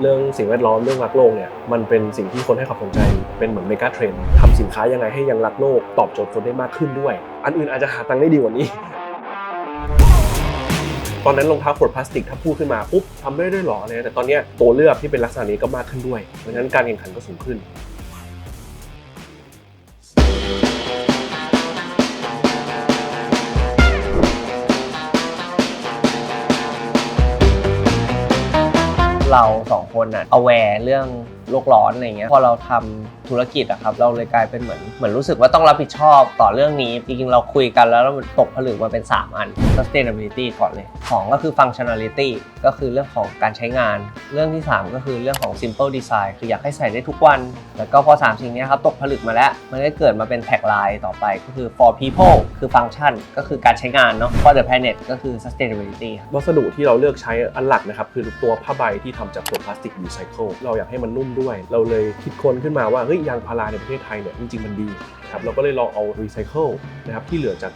เรื่องสิ่งแวดล้อมเรื่องรักโลกเนี่ยมันเป็นสิ่งที่คนให้ความสนใจเป็นเหมือนเมกะเทรนด์ทำสินค้ายังไงให้ยังรักโลก ตอบโจทย์คนได้มากขึ้นด้วย อันอื่นอาจจะหาตังค์ได้ดีกว่านี้ ตอนนั้นรองเท้าขวดพลาสติกถ้าพูดขึ้นมาปุ๊บทำได้ด้วยหรอเนี่ยแต่ตอนเนี้ยตัวเลือกที่เป็นลักษณะนี้ก็มากขึ้นด้วยเพราะฉะนั้นการแข่งขันก็สูงขึ้น เราสองคนอะ aware เรื่องโลกร้อนอะไรเงี้ย พอเราทำ ธุรกิจอะครับเราเลยกลายเป็นเหมือนเหมือนรู้สึกว่าต้องรับผิดชอบต่อเรื่องนี้ จริงๆ เราคุยกันแล้วมันตกผลึกมาเป็น 3 อัน sustainability ก่อนเลยของก็คือ functionality ก็คือเรื่องของการใช้งาน เรื่องที่ 3 ก็คือเรื่องของ simple design คืออยากให้ใส่ได้ทุกวัน แล้วก็พอ 3 สิ่งนี้ครับตกผลึกมาแล้ว มันก็เกิดมาเป็นแท็กไลน์ต่อไปก็คือ for people คือฟังก์ชันก็คือการใช้งานเนาะ for the planet ก็คือ sustainability ครับวัสดุที่เราเลือกใช้อันหลักนะครับ คือตัวผ้าใบที่ทำจากขวพลาสติกรีไซเคิลเราอยากให้มันนุ่มด้วย เราเลยคิดค้นขึ้นมาว่าเฮ้ยยางพาราในประเทศไทยเนี่ยจริงๆมันดีครับเราก็เลยลองเอารีไซเคิลนะครับที่เหลือจาก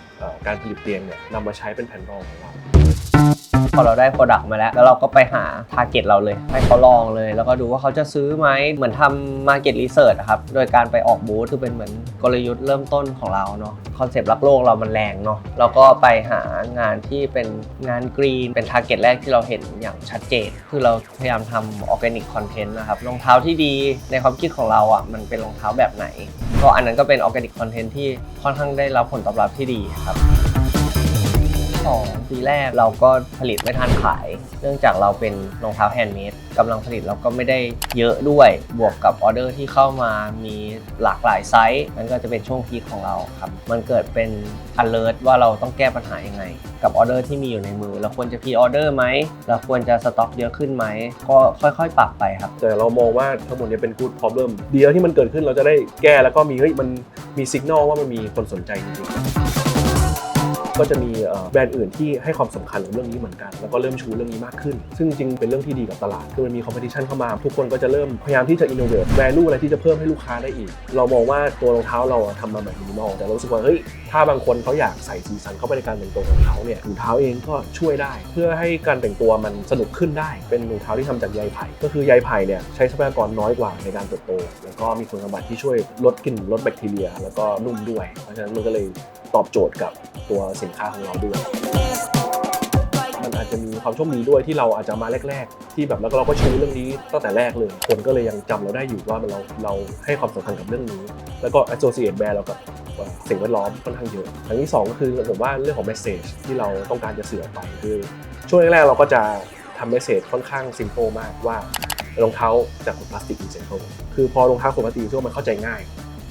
การผลิตเตียงเนี่ยนำมาใช้เป็นแผ่นรองของเรา พอเราได้ Product มาแล้ว แล้วเราก็ไปหา Target เราเลย ให้เขาลองเลย แล้วก็ดูว่าเขาจะซื้อไหมเหมือนทำ Market Research อะครับ โดยการไปออกบูธคือเป็นเหมือนกลยุทธ์เริ่มต้นของเราเนาะคอนเซปต์รักโลกเรามันแรงเนาะเราก็ไปหางานที่เป็นงานกรีน เป็น Target แรกที่เราเห็นอย่างชัดเจน คือเราพยายามทำ Organic Content นต์นะครับรองเท้าที่ดีในความคิดของเราอะมันเป็นรองเท้าแบบไหน ก็อันนั้นก็เป็น Organic Content ที่ค่อนข้างได้รับผลตอบรับที่ดีครับ สองปีแรกเราก็ผลิตไม่ทันขาย เนื่องจากเราเป็นรองเท้าแฮนด์เมดกำลังผลิตเราก็ไม่ได้เยอะด้วย บวกกับออเดอร์ที่เข้ามามีหลากหลายไซส์นั่นก็จะเป็นช่วงพีคของเราครับ มันเกิดเป็น alert ว่าเราต้องแก้ปัญหายังไง กับออเดอร์ที่มีอยู่ในมือ เราควรจะพีออเดอร์ไหมเราควรจะสต็อกเยอะขึ้นไหมก็ค่อยๆปรับไปครับ แต่เรามองว่าทั้งหมดเนี้เป็น good problem ดีแล้วที่มันเกิดขึ้นเราจะได้แก้แล้วก็มีเฮ้ยมันมีสัญญาณว่ามันมีคนสนใจจริงๆ ก็จะมีแบรนด์อื่นที่ให้ความสำคัญกับเรื่องนี้เหมือนกัน แล้วก็เริ่มชูเรื่องนี้มากขึ้น ซึ่งจริงเป็นเรื่องที่ดีกับตลาด คือมันมี competition เข้ามา ทุกคนก็จะเริ่มพยายามที่จะ innovate value อะไรที่จะเพิ่มให้ลูกค้าได้อีก เรามองว่าตัวรองเท้าเราอะทำมาแบบมินิมอลแต่เรารู้สึกว่าเฮ้ยถ้าบางคนเขาอยากใส่สีสันเข้าไปในการแต่งตัวของเขาเนี่ยถุงเท้าเองก็ช่วยได้ เพื่อให้การแต่งตัวมันสนุกขึ้นได้ เป็นรองเท้าที่ทำจากใยไผ่ ก็คือใยไผ่เนี่ยใช้ทรัพยากรน้อยกว่าในการเติบโต แล้วก็มีคุณสมบัติที่ช่วยลดกลิ่นลดแบคทีเรีย แล้วก็นุ่มด้วย เพราะฉะนั้นมันก็เลย ตอบโจทย์กับตัวสินค้าของเราด้วย มันอาจจะมีความโชคดีด้วยที่เราอาจจะมาแรก ๆ ที่แบบแล้วเราก็ชูเรื่องนี้ตั้งแต่แรกเลย คนก็เลยยังจำเราได้อยู่ว่าเราเราให้ความสำคัญกับเรื่องนี้ แล้วก็ associate แบรนด์เรากับเสิ่งแวดล้อมค่อนข้างเยอะอย่างที่สองก็คือผมว่าเรื่องของ message ที่เราต้องการจะสื่อออกไปคือช่วงแรกๆเราก็จะทำ message ค่อนข้าง simple มากว่ารองเท้าจากพลาสติกรีไซเคิลคือพอรองเท้าขวดพลาสติกรีไซเคิลมันเข้าใจง่าย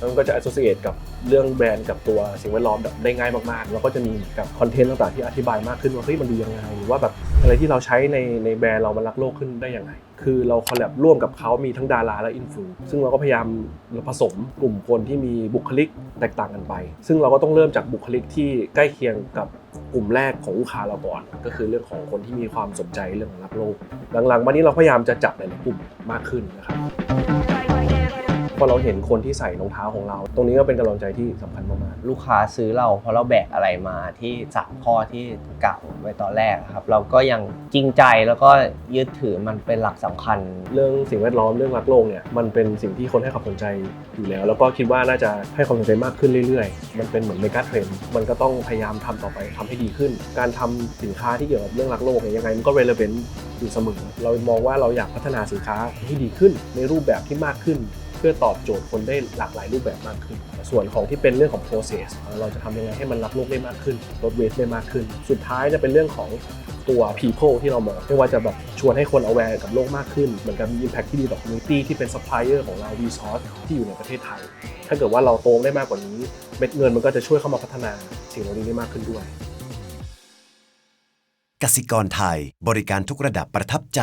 แล้วมันก็จะ associate กับเรื่องแบรนด์กับตัวสิ่งแวดล้อมแบบได้ง่ายมากๆ แล้วก็จะมีกับคอนเทนต์ต่างๆที่อธิบายมากขึ้นว่าเฮ้ยมันดียังไงหรือว่าแบบอะไรที่เราใช้ในในแบรนด์เรามันรักโลกขึ้นได้ยังไง คือเราคอลแลบร่วมกับเขามีทั้งดาราและอินฟลูซึ่งเราก็พยายามผสมกลุ่มคนที่มีบุคลิกแตกต่างกันไป ซึ่งเราก็ต้องเริ่มจากบุคลิกที่ใกล้เคียงกับกลุ่มแรกของลูกค้าเราก่อนก็คือเรื่องของคนที่มีความสนใจเรื่องของรักโลก หลังๆมานี้เราพยายามจะจับหลายๆกลุ่มมากขึ้นนะครับ อเราเห็นคนที่ใส่รองเท้าของเรา ตรงนี้ก็เป็นกำลังใจที่สำคัญมากลูกค้าซื้อเราเพราะเราแบกอะไรมาที่สามข้อที่กล่าวไว้ตอนแรกครับ เราก็ยังจริงใจแล้วก็ยึดถือมันเป็นหลักสำคัญ ๆ เรื่องสิ่งแวดล้อมเรื่องรักโลกเนี่ยมันเป็นสิ่งที่คนให้ความสนใจอยู่แล้ว แล้วก็คิดว่าน่าจะให้ความสนใจมากขึ้นเรื่อยๆ มันเป็นเหมือนเมกะเทรนด์มันก็ต้องพยายามทำต่อไปทำให้ดีขึ้น การทำสินค้าที่เกี่ยวกับเรื่องรักโลกเนี่ยยังไงมันก็ relevant อยู่เสมอ เรามองว่าเราอยากพัฒนาสินค้าให้ดีขึ้นในรูปแบบที่มากขึ้นเพื่อตอบโจทย์คนได้หลากหลายรูปแบบมากขึ้น ส่วนของที่เป็นเรื่องของ process เราจะทำยังไงให้มันรับโลกได้มากขึ้นลด waste ได้มากขึ้น สุดท้ายจะเป็นเรื่องของตัว people ที่เรามองไม่ว่าจะแบบชวนให้คน aware กับโลกมากขึ้น เหมือนกับมี impact ที่ดีต่อ community ที่เป็น supplier ของเรา resource ที่อยู่ในประเทศไทย ถ้าเกิดว่าเราโตได้มากกว่านี้เม็ดเงินมันก็จะช่วยเข้ามาพัฒนาสิ่งเหล่านี้ได้มากขึ้นด้วยกสิกรไทย บริการทุกระดับประทับใจ